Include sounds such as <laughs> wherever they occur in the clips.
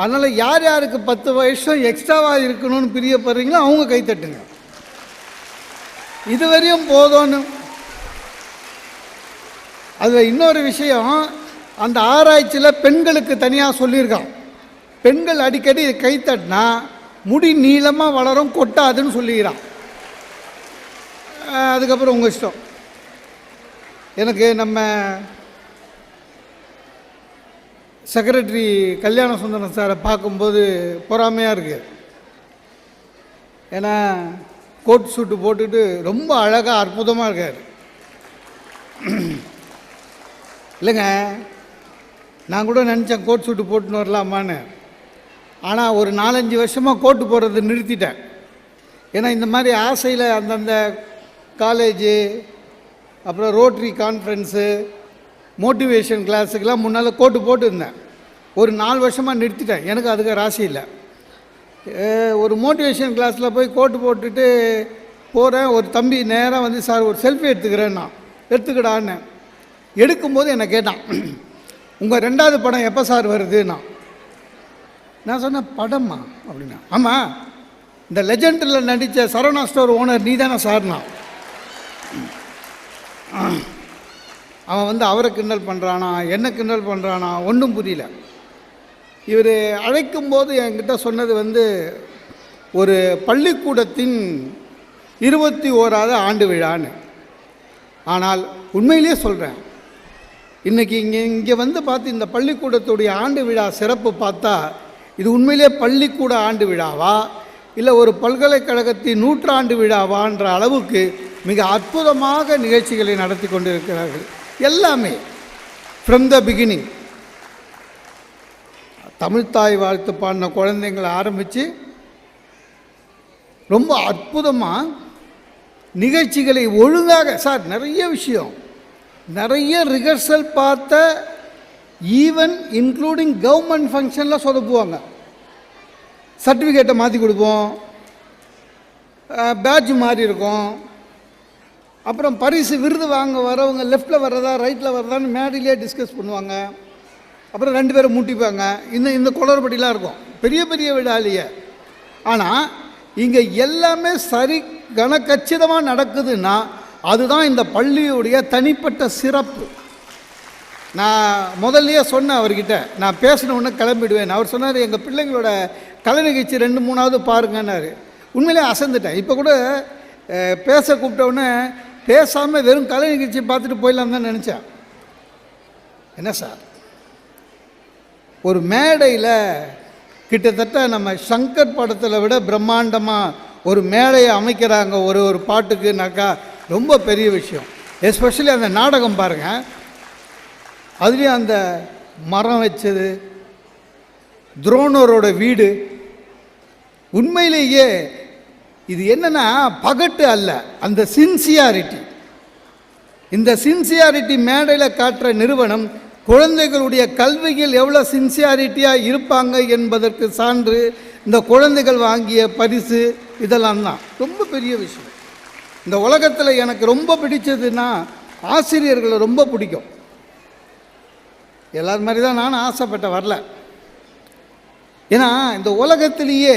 அதனால் யார் யாருக்கு பத்து வருஷம் எக்ஸ்ட்ராவாக இருக்கணும்னு பிரியப்படுறீங்களோ அவங்க கைத்தட்டுங்க இதுவரையும் போதும்னு. அதில் இன்னொரு விஷயம் அந்த ஆராய்ச்சியில் பெண்களுக்கு தனியாக சொல்லியிருக்கான். பெண்கள் அடிக்கடி கைத்தட்டினா முடி நீளமாக வளரும் கொட்டாதுன்னு சொல்லிக்கிறான். அதுக்கப்புறம் உங்கள் இஷ்டம். எனக்கு நம்ம செக்ரட்டரி கல்யாண சுந்தரம் சாரை பார்க்கும்போது பொறாமையாக இருக்குது ஏன்னா கோட் சூட்டு போட்டுட்டு ரொம்ப அழகாக அற்புதமாக இருக்கார். இல்லைங்க நான் கூட நினச்சேன் கோட் சூட்டு போட்டுன்னு வரலாமான்னு. ஆனால் ஒரு நாலஞ்சு வருஷமாக கோட்டு போடுறது நிறுத்திட்டேன். ஏன்னா இந்த மாதிரி ஆசையில் அந்தந்த காலேஜு அப்புறம் ரோட்ரி கான்ஃபரன்ஸு மோட்டிவேஷன் கிளாஸுக்கெலாம் முன்னால் கோட்டு போட்டுருந்தேன். ஒரு நாலு வருஷமாக நிறுத்திட்டேன். எனக்கு அதுக்கு ராசி இல்லை. ஒரு மோட்டிவேஷன் கிளாஸில் போய் கோட்டு போட்டுட்டு போகிறேன் ஒரு தம்பி நேராக வந்து சார் ஒரு செல்ஃபி எடுத்துக்கிறேன்னா. எடுத்துக்கடான்னு. எடுக்கும்போது என்னை கேட்டான். உங்கள் ரெண்டாவது படம் எப்போ சார் வருதுன்னா? நான் சொன்னேன் படம்மா அப்படின்னா. ஆமாம் இந்த லெஜெண்டில் நடித்த சரவணா ஸ்டோர் ஓனர் நீ தானே சார்னா. அவன் வந்து அவரை கிண்டல் பண்ணுறானா என்ன கிண்டல் பண்ணுறானா ஒன்றும் புரியல. இவர் அழைக்கும்போது என்கிட்ட சொன்னது வந்து ஒரு பள்ளிக்கூடத்தின் இருபத்தி ஓராவது ஆண்டு விழான்னு. ஆனால் உண்மையிலேயே சொல்கிறேன் இன்றைக்கி இங்கே இங்கே வந்து பார்த்து இந்த பள்ளிக்கூடத்துடைய ஆண்டு விழா சிறப்பு பார்த்தா இது உண்மையிலே பள்ளிக்கூட ஆண்டு விழாவா இல்லை ஒரு பல்கலைக்கழகத்தின் நூற்றாண்டு விழாவான்ற அளவுக்கு மிக அற்புதமாக நிகழ்ச்சிகளை நடத்தி கொண்டிருக்கிறார்கள். எல்லாமே. ஃப்ரம் த பிகினிங் தமிழ்த்தாய் வாழ்த்து பாடின குழந்தைங்களை ஆரம்பித்து ரொம்ப அற்புதமாக நிகழ்ச்சிகளை ஒழுங்காக சார் நிறைய விஷயம். நிறைய ரிஹர்சல் பார்த்த ஈவன் இன்க்ளூடிங் கவர்மெண்ட் ஃபங்க்ஷனில் சொதப்புவாங்க. சர்டிஃபிகேட்டை மாற்றி கொடுப்போம். பேட்ஜ் மாறி இருக்கும். அப்புறம் பரிசு விருது வாங்க வரவங்க லெஃப்ட்டில் வர்றதா ரைட்டில் வர்றதான்னு மேடையிலே டிஸ்கஸ் பண்ணுவாங்க. அப்புறம் ரெண்டு பேரும் மூட்டிப்பாங்க. இந்த இந்த குளறுபடிலாம் இருக்கும். பெரிய பெரிய விடாலியே ஆனால் இங்கே எல்லாமே சரி கனக்கச்சிதமாக நடக்குதுன்னா அதுதான் இந்த பள்ளியுடைய தனிப்பட்ட சிறப்பு. நான் முதல்லையே சொன்னேன் அவர்கிட்ட. நான் பேசின கிளம்பிடுவேன். அவர் சொன்னார் எங்கள் பிள்ளைங்களோட கலை நிகழ்ச்சி ரெண்டு மூணாவது பாருங்கன்னாரு. உண்மையிலே அசந்துட்டேன். இப்போ கூட பேச கூப்பிட்ட பேசாமல் வெறும் கலை நிகழ்ச்சி பார்த்துட்டு போயிடலாம் தான் நினச்சேன். என்ன சார்? ஒரு மேடையில் கிட்டத்தட்ட நம்ம சங்கர் படத்தில் விட பிரம்மாண்டமாக ஒரு மேடையை அமைக்கிறாங்க ஒரு ஒரு பாட்டுக்குனாக்கா ரொம்ப பெரிய விஷயம். எஸ்பெஷலி அந்த நாடகம் பாருங்கள் அதுலேயும் அந்த மரம் வச்சது துரோணரோட வீடு. உண்மையிலேயே இது என்னன்னா பகட்டு அல்ல அந்த சின்சியாரிட்டி இந்த சின்சியாரிட்டி மேடையில் காட்டுற நிறுவனம் குழந்தைகளுடைய கல்வியில் எவ்வளோ சின்சியாரிட்டியாக இருப்பாங்க என்பதற்கு சான்று இந்த குழந்தைகள் வாங்கிய பரிசு இதெல்லாம் தான். ரொம்ப பெரிய விஷயம். இந்த உலகத்தில் எனக்கு ரொம்ப பிடிச்சதுன்னா ஆசிரியர்களை ரொம்ப பிடிக்கும். எல்லார் மாதிரி தான் நானும் ஆசைப்பட்ட வரல. ஏன்னா இந்த உலகத்திலேயே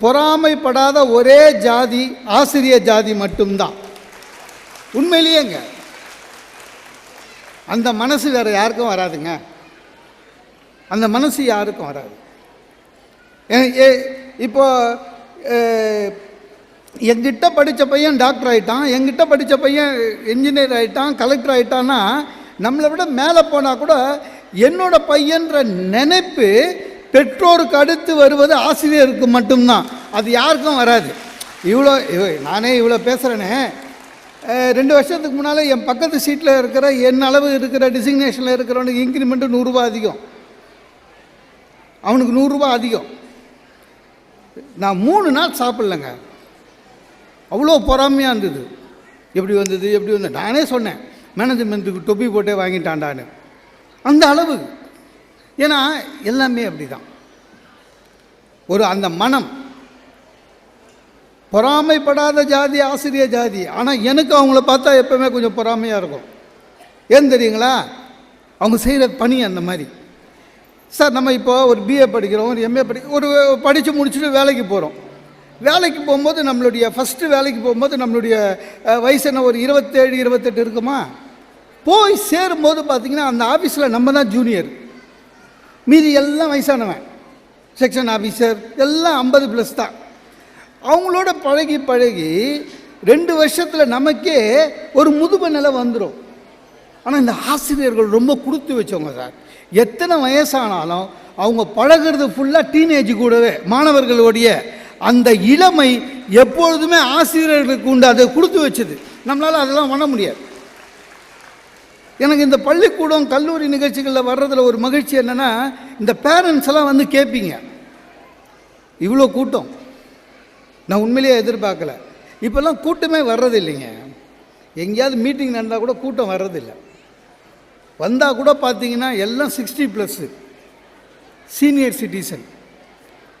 பொறாமைப்படாத ஒரே ஜாதி ஆசிரிய ஜாதி மட்டும்தான். உண்மையிலேயேங்க. அந்த மனசு வேறு யாருக்கும் வராதுங்க. அந்த மனசு யாருக்கும் வராது. ஏ- இப்போ எங்கிட்ட படித்த பையன் டாக்டர் ஆகிட்டான் எங்கிட்ட படித்த பையன் என்ஜினியர் ஆகிட்டான் கலெக்டர் ஆகிட்டான்னா நம்மளை விட மேலே போனால் கூட என்னோட பையன்ற நினைப்பு பெற்றோருக்கு அடுத்து வருவது ஆசிரியருக்கு மட்டும்தான். அது யாருக்கும் வராது. இவ்வளோ நானே இவ்வளோ பேசுகிறேனே ரெண்டு வருஷத்துக்கு முன்னால் என் பக்கத்து சீட்டில் இருக்கிற என் அளவு இருக்கிற டிசிக்னேஷனில் இருக்கிறவனுக்கு இன்க்ரிமெண்ட்டு நூறுரூவா அதிகம். அவனுக்கு நூறுரூவா அதிகம். நான் மூணு நாள் சாப்பிட்லங்க. அவ்வளோ பொறாமையாக இருந்தது. எப்படி வந்தது எப்படி வந்தது? நானே சொன்னேன் மேனேஜ்மெண்ட்டுக்கு தொப்பி போட்டே வாங்கிட்டான்டான்னு. அந்த அளவு. ஏன்னா எல்லாமே அப்படி தான் ஒரு அந்த மனம் பொறாமைப்படாத ஜாதி ஆசிரியர் ஜாதி ஆனால் எனக்கு அவங்கள பார்த்தா எப்போவுமே கொஞ்சம் பொறாமையாக இருக்கும். ஏன் தெரியுங்களா? அவங்க செய்கிற பணி அந்த மாதிரி. சார் நம்ம இப்போ ஒரு பிஏ படிக்கிறோம் ஒரு எம்ஏ படி ஒரு படித்து முடிச்சுட்டு வேலைக்கு போகிறோம் வேலைக்கு போகும்போது நம்மளுடைய ஃபஸ்ட்டு வேலைக்கு போகும்போது நம்மளுடைய வயசு என்ன ஒரு இருபத்தேழு இருபத்தெட்டு இருக்குமா? போய் சேரும்போது பார்த்திங்கன்னா அந்த ஆஃபீஸில் நம்ம தான் ஜூனியர் மீதி எல்லாம் வயசானவன். செக்ஷன் ஆஃபீஸர் எல்லாம் ஐம்பது ப்ளஸ் தான். அவங்களோட பழகி பழகி ரெண்டு வருஷத்தில் நமக்கே ஒரு முதுமை நிலை வந்துடும் ஆனால் இந்த ஆசிரியர்கள் ரொம்ப கொடுத்து வச்சவங்க சார். எத்தனை வயசானாலும் அவங்க பழகிறது ஃபுல்லாக டீனேஜ் கூடவே மாணவர்களுடைய அந்த இளமை எப்பொழுதுமே ஆசிரியர்களுக்கு உண்டு. அதை கொடுத்து வச்சது. நம்மளால் அதெல்லாம் பண்ண முடியாது. எனக்கு இந்த பள்ளிக்கூடம் கல்லூரி நிகழ்ச்சிகளில் வர்றதில் ஒரு மகிழ்ச்சி என்னென்னா இந்த பேரண்ட்ஸ் எல்லாம் வந்து கேட்பீங்க இவ்வளோ கூட்டம். நான் உண்மையிலேயே எதிர்பார்க்கல. இப்போல்லாம் கூட்டமே வர்றதில்லைங்க. எங்கேயாவது மீட்டிங் நடந்தால் கூட கூட்டம் வர்றதில்லை. வந்தால் கூட பார்த்தீங்கன்னா எல்லாம் சிக்ஸ்டி ப்ளஸ்ஸு சீனியர் சிட்டிசன்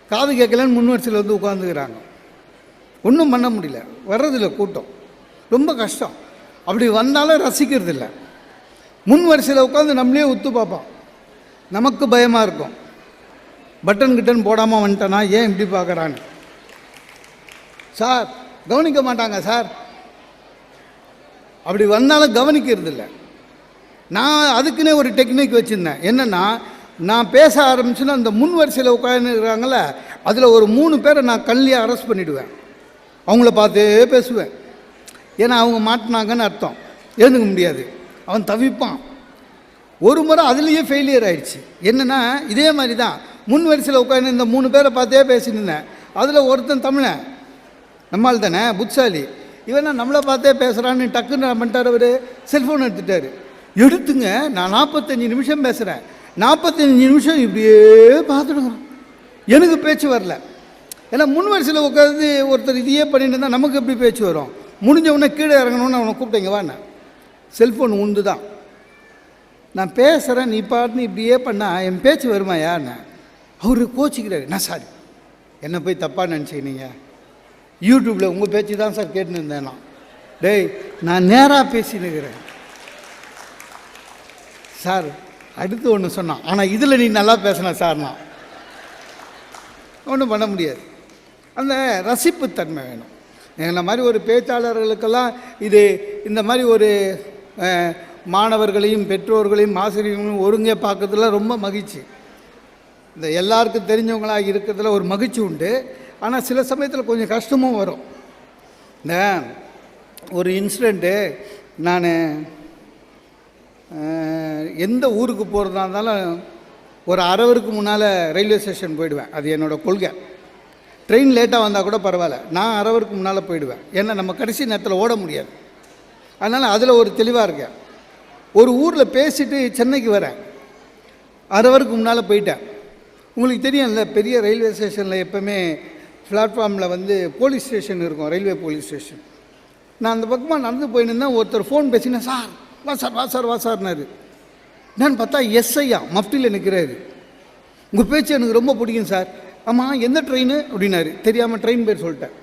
காது கேட்கலன்னு முன்வரிசையில் வந்து உட்காந்துக்கிறாங்க ஒன்றும் பண்ண முடியல. வர்றதில்லை கூட்டம். ரொம்ப கஷ்டம். அப்படி வந்தாலும் ரசிக்கிறது இல்லை முன் வரிசையில் உட்காந்து நம்மளே உத்து பார்ப்போம் நமக்கு பயமாக இருக்கும். பட்டன் கிட்டன் போடாமல் வந்துட்டேன்னா ஏன் இப்படி பார்க்குறான்னு. சார் கவனிக்க மாட்டாங்க சார். அப்படி வந்தாலும் கவனிக்கிறது இல்லை நான் அதுக்குன்னே ஒரு டெக்னிக் வச்சுருந்தேன். என்னென்னா நான் பேச ஆரம்பிச்சுன்னா அந்த முன் வரிசையில் உட்காந்துருக்காங்கள அதில் ஒரு மூணு பேரை நான் கல்லியே அரெஸ்ட் பண்ணிவிடுவேன் அவங்கள பார்த்தே பேசுவேன். ஏன்னா அவங்க மாட்டினாங்கன்னு அர்த்தம். எழுந்துக்க முடியாது. அவன் தவிப்பான். ஒரு முறை அதுலேயே ஃபெயிலியர் ஆயிடுச்சு. என்னென்னா இதே மாதிரி தான் முன் வரிசையில் உட்காந்து இந்த மூணு பேரை பார்த்தே பேசிட்டு இருந்தேன். அதில் ஒருத்தன் தமிழன். நம்மால் தானே புட்சாலி இவன் நம்மளை பார்த்தே பேசுகிறான்னு டக்குன்னு பண்ணிட்டார் அவர்? செல்ஃபோன் எடுத்துட்டாரு. எடுத்துங்க நான் நாற்பத்தஞ்சு நிமிஷம் பேசுகிறேன் நாற்பத்தஞ்சு நிமிஷம் இப்படியே பார்த்துடுங்கிறான் எனக்கு பேச்சு வரல. ஏன்னா முன் வரிசையில் உட்காந்து ஒருத்தர் இதையே பண்ணிட்டு இருந்தால் நமக்கு எப்படி பேச்சு வரும்? முடிஞ்ச உடனே கீழே இறங்கணும்னு அவனை கூப்பிட்டேங்க வாண்ணே. செல்ஃபோன் உண்டு தான். நான் பேசுகிறேன் நீ பாட்டுன்னு இப்படியே பண்ணா என் பேச்சு வருமா யாருன்னு? அவர் கோச்சிக்கிறாரு. நான் சாரி. என்னை போய் தப்பாக நினச்சிக்கினீங்க? யூடியூப்பில் உங்கள் பேச்சு தான் சார் கேட்டுன்னு இருந்தேன் நான். டேய் நான் நேராக பேசினுக்கிறேன் சார் அடுத்து ஒன்று சொன்னான். ஆனால் இதில் நீ நல்லா பேசின சார் நான். ஒன்றும் பண்ண முடியாது. அந்த ரசிப்புத்தன்மை வேணும். எங்களை மாதிரி ஒரு பேச்சாளர்களுக்கெல்லாம் இது இந்த மாதிரி ஒரு மாணவர்களையும் பெற்றோர்களையும் ஆசிரியர்களையும் ஒருங்கே பார்க்கறதுல ரொம்ப மகிழ்ச்சி. இந்த எல்லாருக்கும் தெரிஞ்சவங்களாக இருக்கிறதுல ஒரு மகிழ்ச்சி உண்டு. ஆனால் சில சமயத்தில் கொஞ்சம் கஷ்டமும் வரும். இந்த ஒரு இன்சிடெண்ட்டு நான் எந்த ஊருக்கு போகிறதா இருந்தாலும் ஒரு அரவருக்கு முன்னால் ரயில்வே ஸ்டேஷன் போயிடுவேன். அது என்னோடய கொள்கை. ட்ரெயின் லேட்டாக வந்தால் கூட பரவாயில்ல. நான் அரவருக்கு முன்னால் போயிடுவேன். ஏன்னா நம்ம கடைசி நேரத்தில் ஓட முடியாது. அதனால் அதில் ஒரு தெளிவாக இருக்கேன். ஒரு ஊரில் பேசிட்டு சென்னைக்கு வரேன். அரைவருக்கு முன்னால் போயிட்டேன். உங்களுக்கு தெரியும்ல பெரிய ரயில்வே ஸ்டேஷனில் எப்போவுமே பிளாட்ஃபார்மில் வந்து போலீஸ் ஸ்டேஷன் இருக்கும் ரயில்வே போலீஸ் ஸ்டேஷன். நான் அந்த பக்கமாக நடந்து போயின்னு இருந்தேன் ஒருத்தர் ஃபோன் பேசினேன் சார் வா சார் வா சார் வா சார்னாரு. என்னன்னு பார்த்தா எஸ்ஐயா மஃப்டியில் நிற்கிறாரு உங்கள் பேச்சு எனக்கு ரொம்ப பிடிக்கும் சார். ஆமாம் எந்த ட்ரெயின்? அப்படின்னாரு. தெரியாமல் ட்ரெயின் பேர் சொல்லிட்டேன்.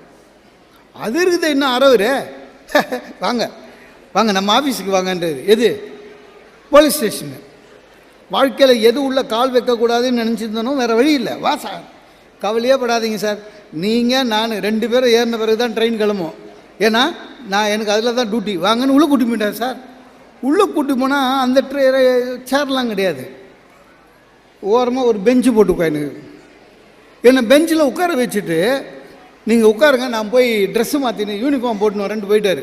அது இருக்குது என்ன அறவுரு <laughs> வாங்க. வாங்க நம்ம ஆஃபீஸுக்கு வாங்கன்றது. எது? Police station. வாழ்க்கையில் எது உள்ள கால் வைக்கக்கூடாதுன்னு நினச்சிருந்தனோ வேறு வழி இல்லை. வா சார் கவலையே படாதீங்க சார். நீங்கள் நான் ரெண்டு பேரும் ஏறின பிறகு தான் ட்ரெயின் கிளம்பும் ஏன்னா நான் எனக்கு அதில் தான் டியூட்டி வாங்கன்னு உள்ளே கூட்டி போயிட்டேன் சார். உள்ளே கூட்டி போனால் அந்த ட்ரெ சேர்லாம் கிடையாது. ஓரமாக ஒரு பெஞ்சு போட்டு உட்காந்து என்னை பெஞ்சில் உட்கார வச்சுட்டு நீங்கள் உட்காருங்க நான் போய் ட்ரெஸ்ஸு மாற்றினு யூனிஃபார்ம் போட்டுன்னு வரேன்ட்டு போயிட்டார்.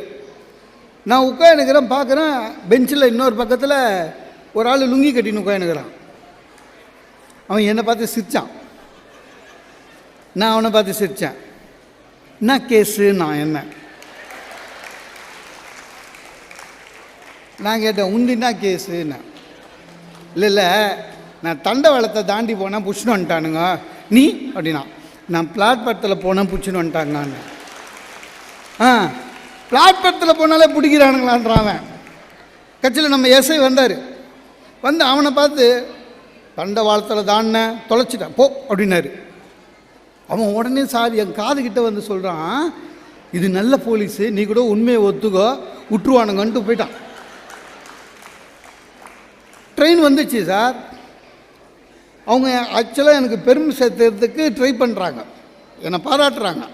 நான் உட்காந்துக்கிறேன் பார்க்குறேன் பெஞ்சில் இன்னொரு பக்கத்தில் ஒரு ஆள் லுங்கி கட்டின்னு உட்காந்துக்கிறான் அவன் என்னை பார்த்து சிரித்தான் நான் அவனை பார்த்து சிரித்தேன் என்ன கேஸு நான் என்ன? நான் கேட்டேன் உண்டின்னா கேஸுன்னு இல்லை இல்லை நான் தண்டவாளத்தை தாண்டி போனால் புஷ்ணு வந்துட்டானுங்க. நீ? அப்படின்னா நான் பிளாட்பாரத்தில் போனால் புச்சுன்னு வந்துட்டாங்கன்னு. ஆ. பிளாட்பாரத்தில் போனாலே பிடிக்கிறானுங்களான்றான் அவன். கட்சியில் நம்ம எஸ்ஐ வந்தார். வந்து அவனை பார்த்து தண்டவாளத்தில் தாண்டின தொலைச்சிட்டான் போ அப்படின்னாரு. அவன் உடனே சார் என் காதுகிட்ட வந்து சொல்கிறான் இது நல்ல போலீஸு நீ கூட உண்மையை ஒத்துக்கோ விட்டுருவானுங்கன்ட்டு போயிட்டான். ட்ரெயின் வந்துச்சு சார். அவங்க ஆக்சுவலாக எனக்கு பெருமை சேர்த்துறதுக்கு ட்ரை பண்ணுறாங்க என்னை பாராட்டுறாங்க.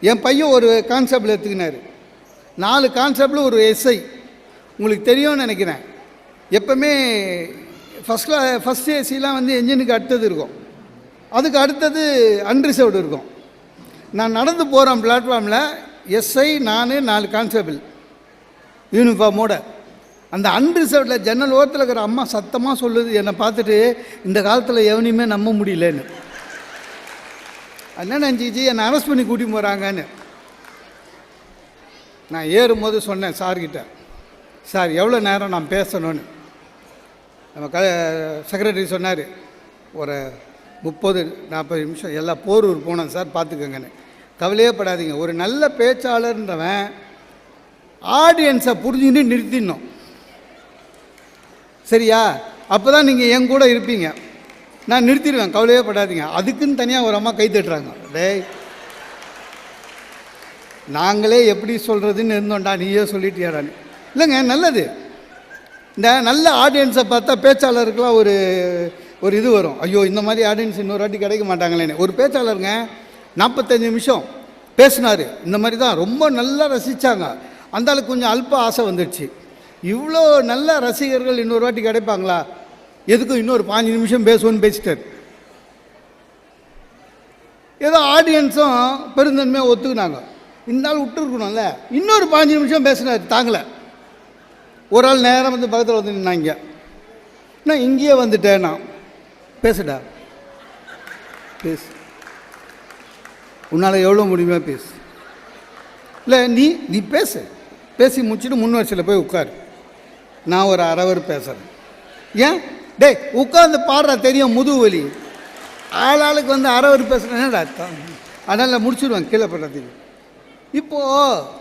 என் பையன் ஒரு கான்செப்டில் எடுத்துக்கினார். நாலு கான்செப்டில் ஒரு எஸ்ஐ உங்களுக்கு தெரியும்னு நினைக்கிறேன். எப்பவுமே ஃபஸ்ட் கிளா ஃபஸ்ட் ஏசிலாம் வந்து என்ஜினுக்கு அடுத்தது இருக்கும். அதுக்கு அடுத்தது அன்ரிசர்வ்டு இருக்கும். நான் நடந்து போகிறேன் பிளாட்ஃபார்மில் எஸ்ஐ நான் நாலு கான்ஸ்டபிள் யூனிஃபார்மோட அந்த அன்ரிசர்வ்டில் ஜன்னல் ஓரத்தில் இருக்கிற அம்மா சத்தமாக சொல்லுது. என்னை பார்த்துட்டு இந்த காலத்தில் எவனையுமே நம்ப முடியலன்னு. என்ன நினச்சிச்சு என்னை அரெஸ்ட் பண்ணி கூட்டி போகிறாங்கன்னு நான் ஏறும்போது சொன்னேன் சார்கிட்ட. சார் எவ்வளோ நேரம் நான் பேசணும்னு? நம்ம க செக்ரட்டரி சொன்னார் ஒரு முப்பது நாற்பது நிமிஷம் எல்லாம் போரூர் போனோம் சார் பார்த்துக்கோங்கன்னு. கவலையே படாதீங்க ஒரு நல்ல பேச்சாளர்ன்றவன் ஆடியன்ஸை புரிஞ்சுன்னு நிறுத்திடணும். சரியா? அப்போ தான் நீங்கள் என் கூட இருப்பீங்க. நான் நிறுத்திடுவேன் கவலையே படாதீங்க. அதுக்குன்னு தனியாக ஒரு அம்மா கை தட்டுறாங்க. டேய் நாங்களே எப்படி சொல்கிறதுன்னு இருந்தோம்டா நீயே சொல்லிட்டியாடான்னு இல்லைங்க நல்லது. இந்த நல்ல ஆடியன்ஸை பார்த்தா பேச்சாளருக்கெலாம் ஒரு ஒரு இது வரும். ஐயோ இந்த மாதிரி ஆடியன்ஸ் இன்னொரு வாட்டி கிடைக்க மாட்டாங்களேன்னு. ஒரு பேச்சாளருங்க நாற்பத்தஞ்சு நிமிஷம் பேசினார். இந்த மாதிரி தான் ரொம்ப நல்லா ரசித்தாங்க அந்த கொஞ்சம் அல்ப ஆசை வந்துடுச்சு. இவ்வளோ நல்ல ரசிகர்கள் இன்னொரு வாட்டி கிடைப்பாங்களா? எதுக்கும் இன்னொரு பாஞ்சு நிமிஷம் பேசுவோன்னு பேசிட்டார். ஏதோ ஆடியன்ஸும் பெருந்தன்மையாக ஒத்துக்குனாங்க. இந்த ஆள் விட்டுருக்கணும்ல. இன்னொரு பாஞ்சு நிமிஷம் பேசினார் தாங்கலை. ஒரு ஆள் நேரம் வந்து பக்கத்தில் வந்து நின்னாங்க. நான் இங்கேயே வந்துட்டேன் நான். பேசுடா. பேசு. உன்னால் எவ்வளோ முடியுமோ பேசு. இல்லை நீ நீ பேசு. பேசி முடிச்சுட்டு முன் வரிசையில் போய் உட்காரு. நான் ஒரு அறவர் பேசுகிறேன் ஏன்? டேய் உட்காந்து பாடுறா தெரியும் முதுகு வலி. ஆள் ஆளுக்கு வந்து அறவர் பேசுகிறேன் அர்த்தம்? அதனால் முடிச்சுடுவேன் கீழே படுறதுக்கு. இப்போது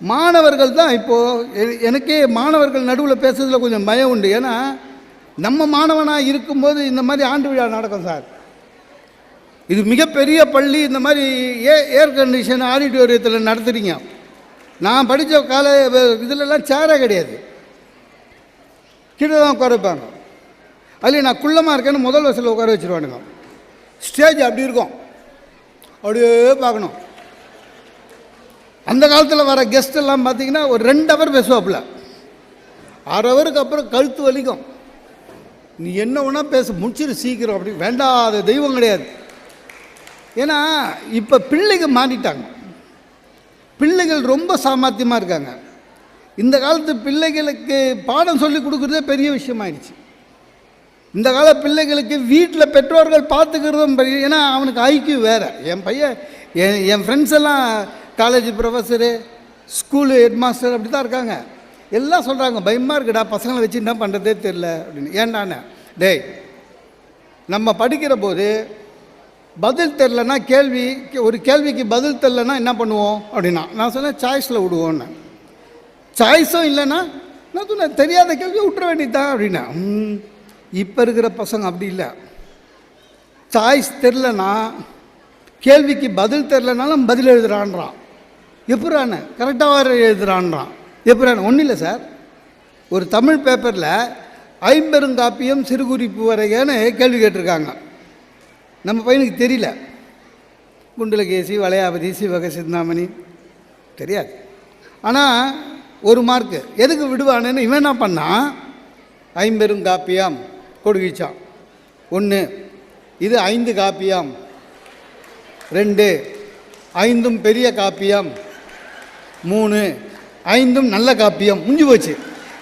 மாணவர்கள் தான் இப்போது எனக்கே மாணவர்கள் நடுவில் பேசுறதுல கொஞ்சம் பயம் உண்டு. ஏன்னா நம்ம மாணவனாக இருக்கும்போது இந்த மாதிரி ஆண்டு விழா நடக்கும் சார். இது மிகப்பெரிய பள்ளி இந்த மாதிரி ஏ ஏர் கண்டிஷன் ஆடிட்டோரியத்தில் நடத்துறீங்க. நான் படித்த கால இதிலெல்லாம் சேரே கிடையாது. கீழே தான் உட்கார வைப்பாங்க. அதுலேயும் நான் குள்ளமாக இருக்கேன்னு முதல் வசதியில் உட்கார வச்சுருவானுங்க. ஸ்டேஜ் அப்படி இருக்கும். அப்படியே பார்க்கணும். அந்த காலத்தில் வர கெஸ்ட் எல்லாம் பார்த்தீங்கன்னா ஒரு ரெண்டு ஹவர் பேசுவாப்புல. அரை ஹவருக்கு அப்புறம் கழுத்து வலிக்கும். நீ என்ன வேணால் பேச முடிச்சிரு சீக்கிரம் அப்படி. வேண்டாத தெய்வம் கிடையாது. ஏன்னா இப்போ பிள்ளைங்க மாறிட்டாங்க. பிள்ளைகள் ரொம்ப சாமர்த்தியமாக இருக்காங்க. இந்த காலத்து பிள்ளைகளுக்கு பாடம் சொல்லி கொடுக்குறதே பெரிய விஷயமாயிடுச்சு இந்த கால பிள்ளைகளுக்கு வீட்டில் பெற்றோர்கள் பார்த்துக்கிறதும் பெரிய ஏன்னா அவனுக்கு ஐக்கியம் வேறு. என் பையன் என் என் ஃப்ரெண்ட்ஸ் எல்லாம் college professor school head master அப்படி தான் இருக்காங்க. எல்லாம் சொல்கிறாங்க பயமாக இருக்குடா பசங்களை வச்சு என்ன பண்ணுறதே தெரில அப்படின்னு. ஏன்டானே டேய் நம்ம படிக்கிற போது பதில் தெரிலனா கேள்வி ஒரு கேள்விக்கு பதில் தெரிலனா என்ன பண்ணுவோம் அப்படின்னா நான் சொன்னேன் சாய்ஸில் விடுவோன்னு சாய்ஸும் இல்லைன்னா நான் சொன்னேன் தெரியாத கேள்வி விட்டுற வேண்டியதான் அப்படின்னா. இப்போ இருக்கிற பசங்க அப்படி இல்லை. சாய்ஸ் தெரிலனா கேள்விக்கு பதில் தெரிலனாலும் பதில் எழுதுறான்றான். எப்படான்னு கரெக்டாக எழுதுறான்றான். எப்படான்னு ஒன்றும் இல்லை சார் ஒரு தமிழ் பேப்பரில் ஐம்பெருங்காப்பியம் சிறுகுறிப்பு வரைகன்னு கேள்வி கேட்டிருக்காங்க. நம்ம பையனுக்கு தெரியல. குண்டலகேசி வளையாபதி சிவக சிந்தாமணி தெரியாது. ஆனால் ஒரு மார்க்கு எதுக்கு விடுவானுன்னு இவன் என்ன பண்ணான் ஐம்பெருங்காப்பியம் கொடுகிச்சான் ஒன்று இது ஐந்து காப்பியம். ரெண்டு ஐந்தும் பெரிய காப்பியம். மூணு ஐந்தும் நல்ல காப்பியம். முடிஞ்சு போச்சு.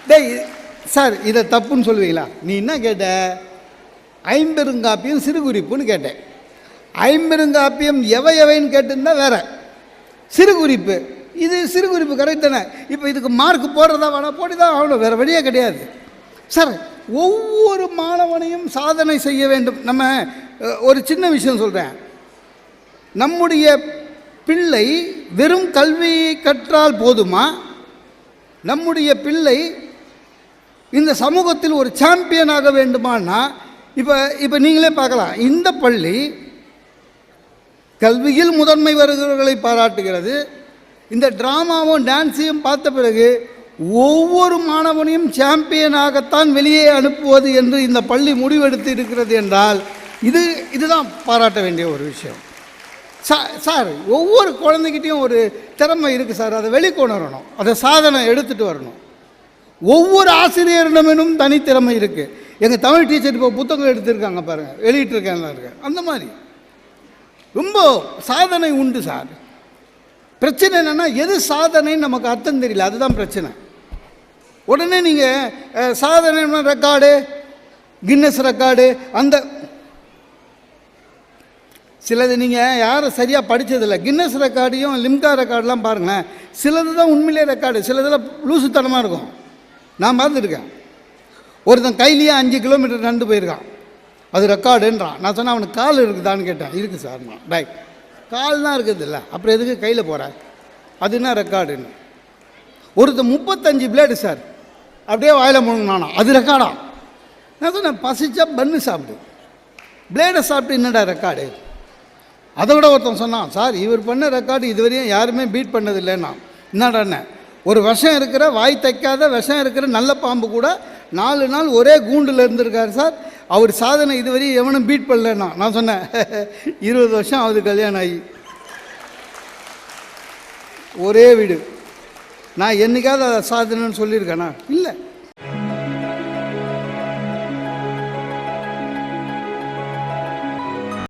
டேய் சார் இதை தப்புன்னு சொல்லுவீங்களா? நீ என்ன கேட்ட? ஐம்பெருங்காப்பியம் சிறுகுறிப்புன்னு கேட்டேன் ஐம்பெருங்காப்பியம் எவை எவைன்னு கேட்டிருந்தா வேற. சிறுகுறிப்பு இது சிறுகுறிப்பு கரெக்ட் தானே இப்போ இதுக்கு மார்க் போடுறதா வேணாம் போட்டு தான் ஆகணும். வேறு வழியே கிடையாது. சார் ஒவ்வொரு மாணவனையும் சாதனை செய்ய வேண்டும். நம்ம ஒரு சின்ன விஷயம் சொல்கிறேன் நம்முடைய பிள்ளை வெறும் கல்வி கற்றால் போதுமா? நம்முடைய பிள்ளை இந்த சமூகத்தில் ஒரு சாம்பியனாக வேண்டுமானா? இப்போ இப்போ நீங்களே பார்க்கலாம். இந்த பள்ளி கல்வியில் முதன்மை வருகிறவர்களை பாராட்டுகிறது. இந்த ட்ராமாவும் டான்ஸையும் பார்த்த பிறகு ஒவ்வொரு மாணவனையும் சாம்பியனாகத்தான் வெளியே அனுப்புவது என்று இந்த பள்ளி முடிவெடுத்து இருக்கிறது என்றால் இது இதுதான் பாராட்ட வேண்டிய ஒரு விஷயம். சா சார் ஒவ்வொரு குழந்தைகிட்டையும் ஒரு திறமை இருக்குது சார். அதை வெளிக்கொணரணும். அதை சாதனை எடுத்துகிட்டு வரணும். ஒவ்வொரு ஆசிரியரிடமினும் தனித்திறமை இருக்குது எங்கள் தமிழ் டீச்சர் இப்போ புத்தகம் எடுத்திருக்காங்க பாருங்கள் வெளியிட்டிருக்காங்க இருக்கேன் அந்த மாதிரி. ரொம்ப சாதனை உண்டு சார். பிரச்சனை என்னென்னா எது சாதனைன்னு நமக்கு அர்த்தம் தெரியல. அதுதான் பிரச்சனை. உடனே நீங்கள் சாதனை ரெக்கார்டு கின்னஸ் ரெக்கார்டு அந்த சிலது நீங்கள் யாரும் சரியாக படித்ததில்ல கின்னஸ் ரெக்கார்டையும் லிம்கா ரெக்கார்டெலாம் பாருங்களேன். சிலது தான் உண்மையிலே ரெக்கார்டு சிலதில் லூசுத்தனமாக இருக்கும். நான் பார்த்துருக்கேன் ஒருத்தன் கையிலேயே அஞ்சு கிலோமீட்டர் நடந்து போயிருக்கான். அது ரெக்கார்டுன்றான் நான் சொன்னேன் அவனுக்கு கால் இருக்குதான்னு கேட்டேன். இருக்குது சார் நான். ரைட் கால் தான் இருக்குது இல்லை அப்புறம் எதுக்கு கையில் போகிற அது என்ன ரெக்கார்டுன்னு ஒருத்தர் முப்பத்தஞ்சு பிளேடு சார் அப்படியே வாயில் முழுங்கினானா அது ரெக்கார்டா நான் சொன்னேன் பசிச்சா பன்னு சாப்பிடு. பிளேடை சாப்பிட்டு என்னடா ரெக்கார்டு அதை விட ஒருத்தன் சொன்னான் சார் இவர் பண்ண ரெக்கார்டு இதுவரையும் யாருமே பீட் பண்ணதில்லைன்னா. என்னடாண்ணே ஒரு விஷம் இருக்கிற வாய் தைக்காத விஷம் இருக்கிற நல்ல பாம்பு கூட நாலு நாள் ஒரே கூண்டில் இருந்திருக்காரு சார் அவர் சாதனை இதுவரை எவனும் பீட் பண்ணலன்னா நான் சொன்னேன் <laughs> இருபது வருஷம் ஆகுது கல்யாணம் ஆகி. ஒரே வீடு. நான் என்னைக்காவது அதை சாதனைன்னு சொல்லியிருக்கேனா? இல்லை.